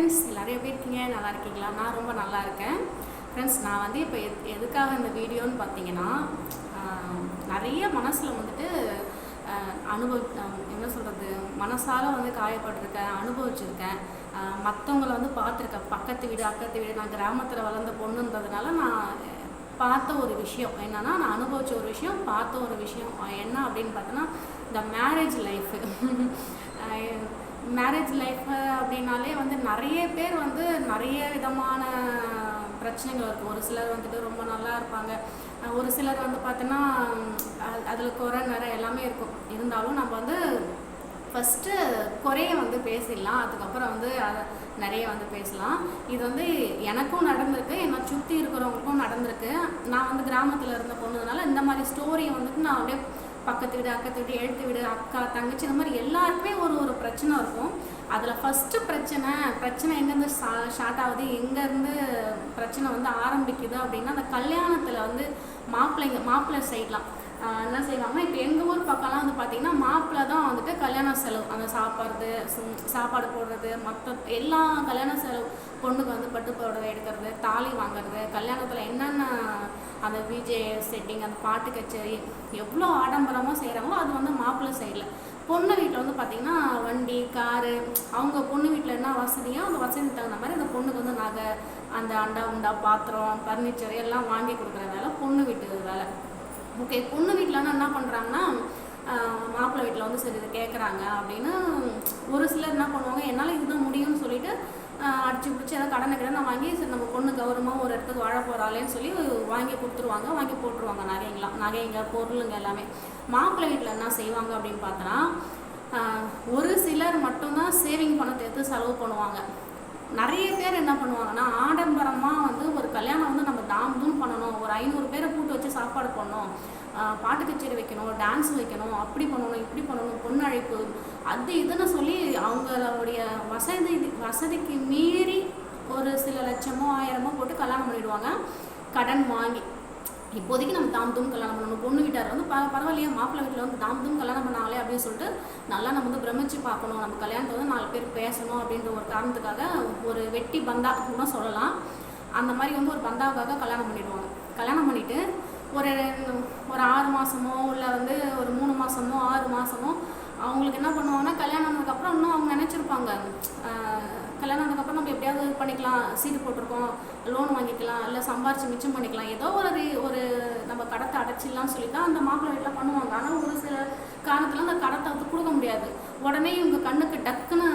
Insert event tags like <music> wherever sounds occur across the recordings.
Friends எல்லோரும் எப்படி இருக்கீங்க? நல்லா இருக்கீங்களா? நான் ரொம்ப நல்லா இருக்கேன். ஃப்ரெண்ட்ஸ் நான் வந்து இப்போ எது எதுக்காக இந்த வீடியோன்னு பார்த்தீங்கன்னா நிறைய மனசில் வந்துட்டு அனுபவி என்ன சொல்கிறது மனசால் வந்து காயப்பட்டிருக்கேன் அனுபவிச்சிருக்கேன். மற்றவங்கள வந்து பார்த்துருக்கேன். பக்கத்து வீடு அக்கத்து வீடு. நான் கிராமத்தில் வளர்ந்த பொண்ணுன்றதுனால நான் பார்த்த ஒரு விஷயம். என்னென்னா நான் அனுபவித்த ஒரு விஷயம் பார்த்த ஒரு விஷயம். என்ன அப்படின்னு பார்த்தோன்னா இந்த மேரேஜ் லைஃபு மேரேஜ் லைஃப் அப்படின்னாலே வந்து நிறைய பேர் வந்து நிறைய விதமான பிரச்சனைகள் இருக்கும் ஒரு சிலர் வந்துட்டு ரொம்ப நல்லா இருப்பாங்க. ஒரு சிலர் வந்து பார்த்தோன்னா அதில் குறை நிறைய எல்லாமே இருக்கும். இருந்தாலும் நம்ம வந்து ஃபஸ்ட்டு குறைய வந்து பேசிடலாம். அதுக்கப்புறம் வந்து அதை நிறைய வந்து பேசலாம். இது வந்து எனக்கும் நடந்திருக்கு. என்னை சுற்றி இருக்கிறவங்களுக்கும் நடந்திருக்கு. நான் வந்து கிராமத்தில் இருந்த பொண்ணுனால இந்த மாதிரி ஸ்டோரியை வந்துட்டு நான் அப்படியே பக்கத்து வீடு அக்கத்து வீடு எழுத்து வீடு அக்கா தங்கச்சி இந்த மாதிரி எல்லாருக்குமே ஒரு ஒரு பிரச்சனை இருக்கும். அதில் ஃபஸ்ட்டு பிரச்சனை பிரச்சனை எங்கேருந்து ஸ்டா ஸ்டார்ட் ஆகுது எங்கேருந்து பிரச்சனை வந்து ஆரம்பிக்குது அப்படின்னா அந்த கல்யாணத்தில் வந்து மாப்பிள்ளைங்க மாப்பிள்ளை சைட்லாம் என்ன செய்வாங்க இப்போ எங்கள் ஊர் பக்கம்லாம் வந்து பார்த்தீங்கன்னா மாப்பிள்ளை தான் வந்துட்டு கல்யாண செலவு. அந்த சாப்பாடு சாப்பாடு போடுறது மற்ற எல்லா கல்யாண செலவு பொண்ணுக்கு வந்து பட்டு புடவை எடுக்கிறது தாலி வாங்குறது கல்யாணத்தில் என்னென்ன அந்த விஜே செட்டிங் அந்த பாட்டு கச்சேரி எவ்வளோ ஆடம்பரமாக செய்கிறாங்களோ அது வந்து மாப்பிள்ளை சைடில் பொண்ணு வீட்டில் வந்து பார்த்தீங்கன்னா வண்டி காரு அவங்க பொண்ணு வீட்டில் என்ன வசதியோ அந்த வசதிக்கு தகுந்த மாதிரி அந்த பொண்ணுக்கு வந்து நகை அந்த அண்டா உண்டா பாத்திரம் ஃபர்னிச்சர் எல்லாம் வாங்கி கொடுக்குற வேலை பொண்ணு வீட்டு வேலை. ஓகே பொண்ணு வீட்டிலனா என்ன பண்ணுறாங்கன்னா மாப்பிள்ளை வீட்டில் வந்து சரி இதை கேட்குறாங்க அப்படின்னு ஒரு சிலர் என்ன பண்ணுவாங்க என்னால் இதுதான் முடியும்னு சொல்லிட்டு அடிச்சு பிடிச்சி ஏதாவது கடனை கடனை வாங்கி சரி நம்ம பொண்ணு கௌரவமாக ஒரு இடத்துக்கு வாழ போகிறாளேன்னு சொல்லி வாங்கி கொடுத்துருவாங்க வாங்கி போட்டுருவாங்க நகைங்களாம் நகைங்க பொருளுங்க எல்லாமே. மாப்பிள்ளை வீட்டில் என்ன செய்வாங்க அப்படின்னு பார்த்தோன்னா ஒரு சிலர் மட்டும்தான் சேவிங் பணத்தை எடுத்து செலவு பண்ணுவாங்க. நிறைய பேர் என்ன பண்ணுவாங்கன்னா ஆடம்பரமாக வந்து ஒரு கல்யாணம் வந்து நம்ம தாம் தூம் பண்ணணும் ஒரு ஐநூறு பேரை கூட்டு வச்சு சாப்பாடு பண்ணணும் பாட்டு கச்சேரி வைக்கணும் டான்ஸ் வைக்கணும் அப்படி பண்ணணும் இப்படி பண்ணணும் பொண்ணு அழைப்பு அது இதுன்னு சொல்லி அவங்களுடைய வசதி வசதிக்கு மீறி ஒரு சில லட்சமோ ஆயிரமோ போட்டு கல்யாணம் பண்ணிடுவாங்க. கடன் வாங்கி. இப்போதைக்கு நம்ம தாம் தூம் கல்யாணம் பண்ணணும். பொண்ணு வீட்டார் வந்து ப பரவாயில்லையா மாப்பிள்ளை வீட்டில் வந்து தாம் தூம் கல்யாணம் பண்ணாங்களே அப்படின்னு சொல்லிட்டு நல்லா நம்ம வந்து பிரமிச்சு பார்க்கணும். நம்ம கல்யாணத்தை வந்து நாலு பேர் பேசணும் அப்படின்ற ஒரு காரணத்துக்காக ஒரு வெட்டி பந்தா கூட சொல்லலாம். அந்த மாதிரி வந்து ஒரு பந்தாவுக்காக கல்யாணம் பண்ணிடுவாங்க. கல்யாணம் பண்ணிவிட்டு ஒரு ஒரு ஆறு மாதமோ இல்லை வந்து ஒரு மூணு மாதமோ ஆறு மாதமோ அவங்களுக்கு என்ன பண்ணுவாங்கன்னா கல்யாணம் ஆனதுக்கப்புறம் இன்னும் அவங்க நினச்சிருப்பாங்க. கல்யாணம் ஆனதுக்கப்புறம் நம்ம எப்படியாவது இது பண்ணிக்கலாம் சீட்டு போட்டிருக்கோம் லோன் வாங்கிக்கலாம் இல்லை சம்பாரிச்சு மிச்சம் பண்ணிக்கலாம். ஏதோ ஒரு ஒரு நம்ம கடத்தை அடைச்சிடலாம்னு சொல்லி தான் அந்த மாப்பிள்ளை வீட்டில் பண்ணுவாங்க. ஆனால் ஒரு சில காரணத்தில் அந்த கடத்தை வந்து கொடுக்க முடியாது. உடனே இவங்க கண்ணுக்கு டக்குன்னு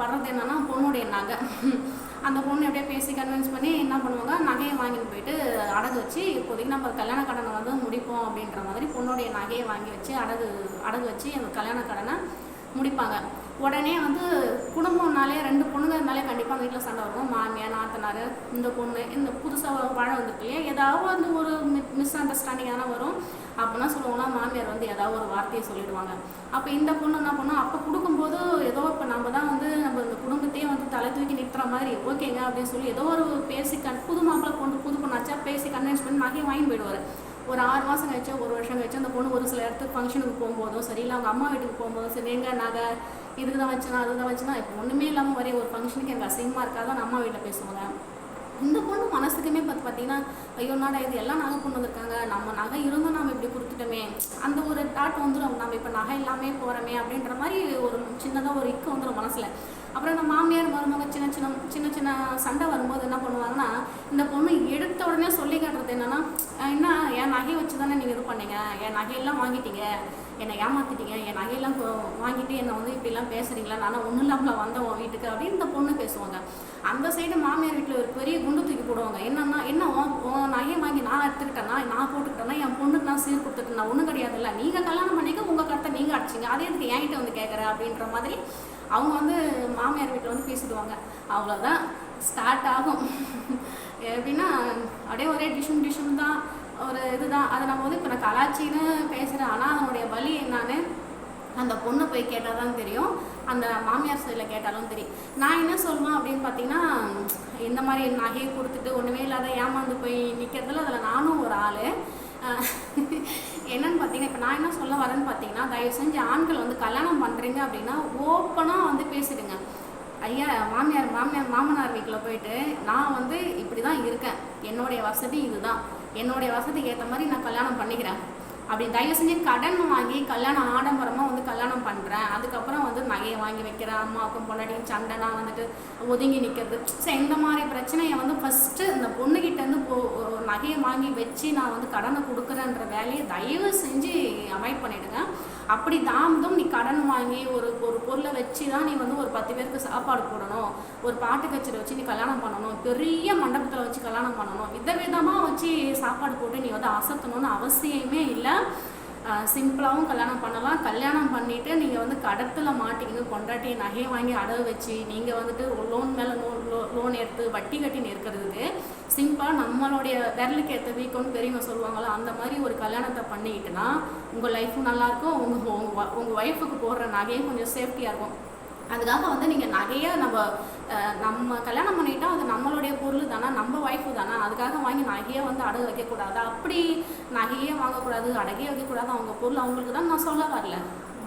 படுறது என்னன்னா பொண்ணுடைய நகை. அந்த பொண்ணு எப்படியே பேசி கன்வின்ஸ் பண்ணி என்ன பண்ணுவாங்க? நகையை வாங்கிட்டு போயிட்டு அடகு வச்சு இப்போதைக்கு நம்ம கல்யாண கடனை வந்து முடிப்போம் அப்படின்ற மாதிரி பொண்ணுடைய நகையை வாங்கி வச்சு அடகு அடகு வச்சு அந்த கல்யாண கடனை முடிப்பாங்க. உடனே வந்து குடும்பம்னாலே ரெண்டு பொண்ணுங்க இருந்தாலே கண்டிப்பாக வீட்டில் சண்டை வரும். மாமியார் நாத்தனார் இந்த பொண்ணு இந்த புதுசாக வாழ வந்துருக்கு இல்லையா? ஏதாவது வந்து ஒரு மிஸ் அண்டர்ஸ்டாண்டிங் எதனா வரும் அப்படின்னா சொல்லுவாங்கன்னா மாமியார் வந்து ஏதாவது ஒரு வார்த்தையை சொல்லிடுவாங்க. அப்போ இந்த பொண்ணு என்ன பண்ணோம்? அப்போ கொடுக்கும்போது ஏதோ இப்போ நம்ம தான் வந்து நம்ம இந்த குடும்பத்தையே வந்து தலை தூக்கி நிறுத்துற மாதிரி ஓகேங்க அப்படின்னு சொல்லி ஏதோ ஒரு பேசி கண் புது மாப்பிள்ளை கொண்டு புது பொண்ணாச்சா பேசி கன்வின்ஸ் பண்ணி நகையை வாங்கி போயிடுவார். ஒரு ஆறு மாதம் கழிச்சோ ஒரு வருஷம் கழிச்சோ அந்த பொண்ணு ஒரு சில இடத்துக்கு ஃபங்க்ஷனுக்கு போகும்போதும் சரி இல்லை அவங்க அம்மா வீட்டுக்கு போகும்போதும் சரி எங்கள் நகை இதுக்கு தான் வச்சுனா அதுக்கு தான் வச்சுனா இப்போ ஒன்றுமே இல்லாமல் வரைய ஒரு ஃபங்க்ஷனுக்கு எனக்கு அசிங்கமாக இருக்காது நான் அம்மா வீட்டில் பேசுவாங்க இந்த பொண்ணு மனசுக்குமே பார்த்து பார்த்தீங்கன்னா ஐயோ நாடா இது எல்லாம் நகை கொண்டு வந்திருக்காங்க நம்ம நகை இருந்தும் நம்ம இப்படி கொடுத்துட்டோமே அந்த ஒரு தாட் வந்துடும் நம்ம இப்போ நகை இல்லாமே போகிறோமே அப்படின்ற மாதிரி ஒரு சின்னதாக ஒரு இக்கு வந்துடும் மனசில். அப்புறம் இந்த மாமியார் மருமக சின்ன சின்ன சின்ன சின்ன சண்டை வரும்போது என்ன பண்ணுவாங்கன்னா இந்த பொண்ணு எடுத்த உடனே சொல்லி காட்டுறது என்னன்னா நகையை வச்சு தானே நீங்கள் இது பண்ணீங்க? என் நகையெல்லாம் வாங்கிட்டீங்க. என்னை ஏமாத்திட்டீங்க. என் நகையெல்லாம் வாங்கிட்டு என்னை வந்து இப்படிலாம் பேசுறீங்களா? நானும் ஒன்றும் இல்லாமல் வந்தேன் உன் வீட்டுக்கு அப்படின்னு இந்த பொண்ணு பேசுவாங்க. அந்த சைடு மாமியார் வீட்டில் ஒரு பெரிய குண்டு தூக்கி போடுவாங்க. என்னன்னா என்ன உன் உன் நகையை வாங்கி நான் எடுத்துக்கிட்டேன்னா நான் போட்டுக்கிட்டேன்னா என் பொண்ணுக்கு நான் சீர் கொடுத்துட்டேன் நான் ஒன்றும் கிடையாதுல்ல. நீங்கள் கல்யாணம் பண்ணிக்க உங்கள் கருத்தை நீங்கள் அடிச்சிங்க. அதே இதுக்கு என்கிட்ட வந்து கேட்குற அப்படின்ற மாதிரி அவங்க வந்து மாமியார் வீட்டில் வந்து பேசிடுவாங்க. அவ்வளோதான் ஸ்டார்ட் ஆகும். <laughs> எப்படின்னா அப்படியே ஒரே டிஷும் டிஷும் தான். ஒரு இதுதான். அதை நம்ம வந்து இப்போ நான் கலாச்சின்னு பேசுகிறேன் ஆனால் அதனுடைய வலி என்னன்னு அந்த பொண்ணு போய் கேட்டால் தான் தெரியும். அந்த மாமியார் சைடில் கேட்டாலும் தெரியும். நான் என்ன சொல்லுவேன் அப்படின்னு பார்த்தீங்கன்னா இந்த மாதிரி நகையை கொடுத்துட்டு ஒன்றுமே இல்லாத ஏமாந்து போய் நிற்கிறதுல அதில் நானும் ஒரு ஆள். என்னன்னு பார்த்தீங்கன்னா இப்போ நான் என்ன சொல்ல வரேன்னு பார்த்தீங்கன்னா தயவு செஞ்சு ஆண்கள் வந்து கல்யாணம் பண்ணுறீங்க அப்படின்னா ஓப்பனாக வந்து பேசிடுங்க. ஐயா மாமியார் மாமியார் மாமனார் வீட்டில் போயிட்டு நான் வந்து இப்படி தான் இருக்கேன். என்னுடைய வசதி இதுதான். என்னுடைய வசதிக்கு ஏற்ற மாதிரி நான் கல்யாணம் பண்ணிக்கிறேன். அப்படி தயவு செஞ்சு கடன் வாங்கி கல்யாணம் ஆடம்பரமாக வந்து கல்யாணம் பண்ணுறேன் அதுக்கப்புறம் வந்து நகையை வாங்கி வைக்கிறேன். அம்மாவுக்கும் பொண்டாட்டியும் சண்டை நான் வந்துட்டு ஒதுங்கி நிற்கிறது ஸோ இந்த மாதிரி பிரச்சனையை வந்து ஃபஸ்ட்டு இந்த பொண்ணுக்கிட்டேருந்து போ ஒரு நகையை வாங்கி வச்சு நான் வந்து கடனை கொடுக்குறேன்ற வேலையை தயவு செஞ்சு அவாய்ட் பண்ணிவிடுங்க அப்படி தாமதம் நீ கடன் வாங்கி ஒரு ஒரு பொருளை வச்சு தான் நீ வந்து ஒரு பத்து பேருக்கு சாப்பாடு போடணும். ஒரு பாட்டு கச்சேரி வச்சு நீ கல்யாணம் பண்ணணும். பெரிய மண்டபத்தில் வச்சு கல்யாணம் பண்ணணும். விதவிதமாக வச்சு சாப்பாடு போட்டு நீ வந்து அசத்தணும்னு அவசியமே இல்லை. சிம்பிளாகவும் கல்யாணம் பண்ணலாம். கல்யாணம் பண்ணிவிட்டு நீங்கள் வந்து கடத்தில் மாட்டிக்கின்னு கொண்டாட்டி நகையை வாங்கி அடவு வச்சு நீங்கள் வந்துட்டு லோன் மேலே லோன் லோன் எடுத்து வட்டி கட்டின்னு இருக்கிறதுக்கு சிம்பிளாக நம்மளுடைய விரலுக்கு ஏற்ற வீக்கம்னு பெரியவங்க சொல்லுவாங்களோ அந்த மாதிரி ஒரு கல்யாணத்தை பண்ணிக்கிட்டுனா உங்கள் லைஃப்பும் நல்லாயிருக்கும் உங்கள் உங்கள் உங்கள் ஒய்ஃபுக்கு போடுற நகையும் கொஞ்சம் சேஃப்டியாக இருக்கும். அதுக்காக வந்து நீங்கள் நகையை நம்ம அஹ், நம்ம கல்யாணம் பண்ணிட்டா அது நம்மளுடைய பொருள் தானே நம்ம ஒய்ஃபு தானே? அதுக்காக வாங்கி நகையை வந்து அடகு வைக்கக்கூடாது? அப்படி நகையே வாங்கக்கூடாது அடகே வைக்கக்கூடாது அவங்க பொருள் அவங்களுக்கு தான் நான் சொல்ல வரல.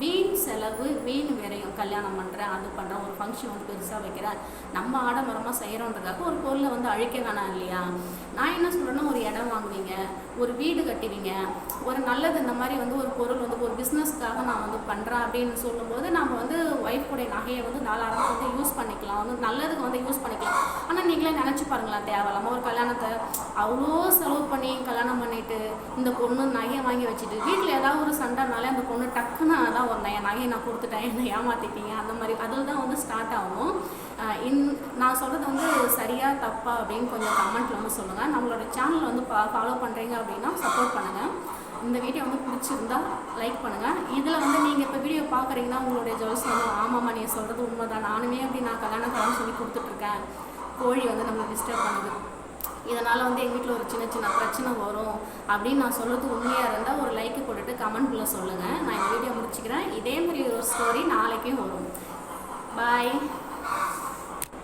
வீண் செலவு வீண் விரையும் கல்யாணம் பண்ணுறேன் அது பண்ணுறேன் ஒரு ஃபங்க்ஷன் வந்து பெருசாக வைக்கிறேன் நம்ம ஆடம்பரமாக செய்கிறோன்றதுக்காக ஒரு பொருளை வந்து அழிக்க வேணாம் இல்லையா? நான் என்ன சொல்கிறேன்னா ஒரு இடம் வாங்குவீங்க ஒரு வீடு கட்டுவீங்க ஒரு நல்லது இந்த மாதிரி வந்து ஒரு பொருள் வந்து ஒரு பிஸ்னஸ்க்காக நான் வந்து பண்ணுறேன் அப்படின்னு சொல்லும்போது நம்ம வந்து ஒய்ஃபுடைய நகையை வந்து நாலாயிரம் வந்து யூஸ் பண்ணிக்கலாம். வந்து நல்லதுக்கு வந்து யூஸ் பண்ணிக்கலாம். ஆனால் நீங்களே நினச்சி பாருங்களேன் தேவையில்லாமல் ஒரு கல்யாணத்தை அவ்வளோ செலவு பண்ணி கல்யாணம் இந்த பொண்ணு நகையை வாங்கி வச்சுட்டு வீட்டில் ஏதாவது ஒரு சண்டைனாலே அந்த பொண்ணு டக்குன்னு அதான் ஒரு நகை நகையை நான் கொடுத்துட்டேன் என்னை ஏமாத்திட்டீங்க அந்த மாதிரி. அதில் தான் வந்து ஸ்டார்ட் ஆகும். இன் நான் சொல்கிறது வந்து சரியா தப்பா அப்படின்னு கொஞ்சம் கமெண்ட்டில் வந்து சொல்லுங்கள் நம்மளோட சேனல் வந்து பா ஃபாலோ பண்ணுறீங்க அப்படின்னா சப்போர்ட் பண்ணுங்கள் இந்த வீடியோ வந்து பிடிச்சிருந்தா லைக் பண்ணுங்கள் இதில் வந்து நீங்கள் இப்போ வீடியோ பார்க்குறீங்கன்னா உங்களுடைய ஜுவல்ஸ் வந்து ஆமாம்மா நீங்கள் சொல்கிறது உண்மைதான். நானுமே அப்படி நான் கல்யாணம் கல்யாணம் சொல்லி கொடுத்துட்ருக்கேன் கோழி வந்து நம்மளை டிஸ்டர்ப் பண்ணுது. இதனால் வந்து எங்கள் வீட்டில் ஒரு சின்ன சின்ன பிரச்சனை வரும் அப்படின்னு நான் சொல்கிறது உண்மையாக இருந்தால் ஒரு லைக்கு போட்டுட்டு கமெண்ட்குள்ளே சொல்லுங்கள் நான் இந்த வீடியோ முடிச்சுக்கிறேன். இதே மாதிரி ஒரு ஸ்டோரி நாளைக்கும் வரும். பாய்